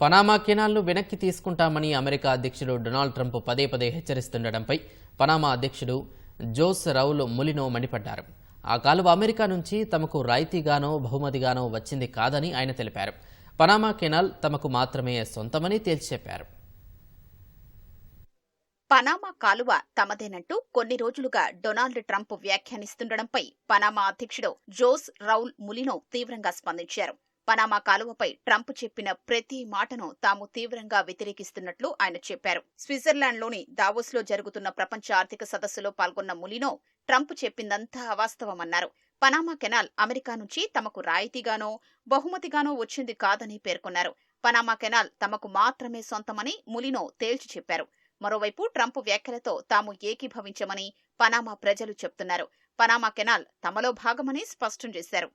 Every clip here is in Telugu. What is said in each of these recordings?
పనామా కెనాల్ను వెనక్కి తీసుకుంటామని అమెరికా అధ్యక్షుడు డొనాల్డ్ ట్రంప్ పదే పదే హెచ్చరిస్తుండటంపై పనామా అధ్యక్షుడు జోస్ రౌల్ ములినో మండిపడ్డారు. ఆ కాలువ అమెరికా నుంచి తమకు రాయితీగానో బహుమతిగానో వచ్చింది కాదని ఆయన తెలిపారు. పనామా కెనాల్ తమకు మాత్రమే సొంతమని తేల్చి చెప్పారు. పనామా కాలువ తమదేనంటూ కొన్ని రోజులుగా డొనాల్డ్ ట్రంప్ వ్యాఖ్యానిస్తుండడంపై పనామా అధ్యక్షుడు జోస్ రౌల్ ములినో తీవ్రంగా స్పందించారు. పనామా కాలువపై ట్రంప్ చెప్పిన ప్రతి మాటను తాము తీవ్రంగా వ్యతిరేకిస్తున్నట్లు ఆయన చెప్పారు. స్విట్జర్లాండ్లోని దావోస్లో జరుగుతున్న ప్రపంచ ఆర్థిక సదస్సులో పాల్గొన్న ములినో ట్రంప్ చెప్పిందంతా అవాస్తవమన్నారు. పనామా కెనాల్ అమెరికా నుంచి తమకు రాయితీగానో బహుమతిగానో వచ్చింది కాదని పేర్కొన్నారు. పనామా కెనాల్ తమకు మాత్రమే సొంతమని ములినో తేల్చి చెప్పారు. మరోవైపు ట్రంప్ వ్యాఖ్యలతో తాము ఏకీభవించమని పనామా ప్రజలు చెప్తున్నారు. పనామా కెనాల్ తమలో భాగమని స్పష్టం చేశారు.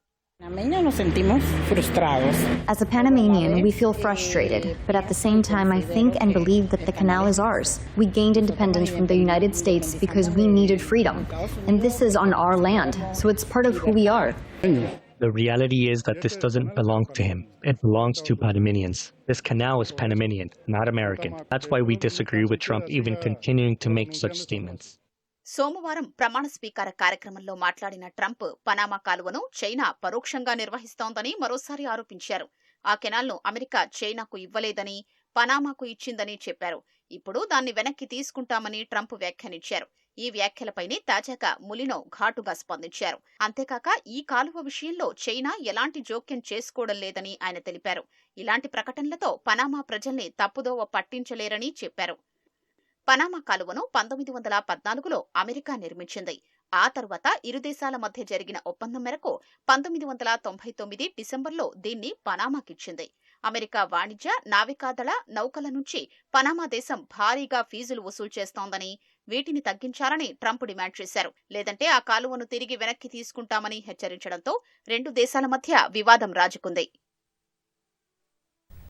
Panameños nos sentimos frustrados. As a Panamanian, we feel frustrated, but at the same time, I think and believe that the canal is ours. We gained independence from the United States because we needed freedom, and this is on our land, so it's part of who we are. The reality is that this doesn't belong to him. It belongs to Panamanians. This canal is Panamanian, not American. That's why we disagree with Trump even continuing to make such statements. సోమవారం ప్రమాణ స్వీకార కార్యక్రమంలో మాట్లాడిన ట్రంప్ పనామా కాలువను చైనా పరోక్షంగా నిర్వహిస్తోందని మరోసారి ఆరోపించారు. ఆ కెనాల్ను అమెరికా చైనాకు ఇవ్వలేదని పనామాకు ఇచ్చిందని చెప్పారు. ఇప్పుడు దాన్ని వెనక్కి తీసుకుంటామని ట్రంప్ వ్యాఖ్యానించారు. ఈ వ్యాఖ్యలపైనే తాజాగా ములినో ఘాటుగా స్పందించారు. అంతేకాక ఈ కాలువ విషయంలో చైనా ఎలాంటి జోక్యం చేసుకోవడం లేదని ఆయన తెలిపారు. ఇలాంటి ప్రకటనలతో పనామా ప్రజల్ని తప్పుదోవ పట్టించలేరని చెప్పారు. పనామా కాలువను పంతొమ్మిది వందల పద్నాలుగులో అమెరికా నిర్మించింది. ఆ తర్వాత ఇరు దేశాల మధ్య జరిగిన ఒప్పందం మేరకు పంతొమ్మిది వందల తొంభై తొమ్మిది డిసెంబర్లో దీన్ని పనామాకిచ్చింది. అమెరికా వాణిజ్య నావికాదళ నౌకల నుంచి పనామా దేశం భారీగా ఫీజులు వసూలు చేస్తోందని వీటిని తగ్గించాలని ట్రంప్ డిమాండ్ చేశారు. లేదంటే ఆ కాలువను తిరిగి వెనక్కి తీసుకుంటామని హెచ్చరించడంతో రెండు దేశాల మధ్య వివాదం రాజుకుంది.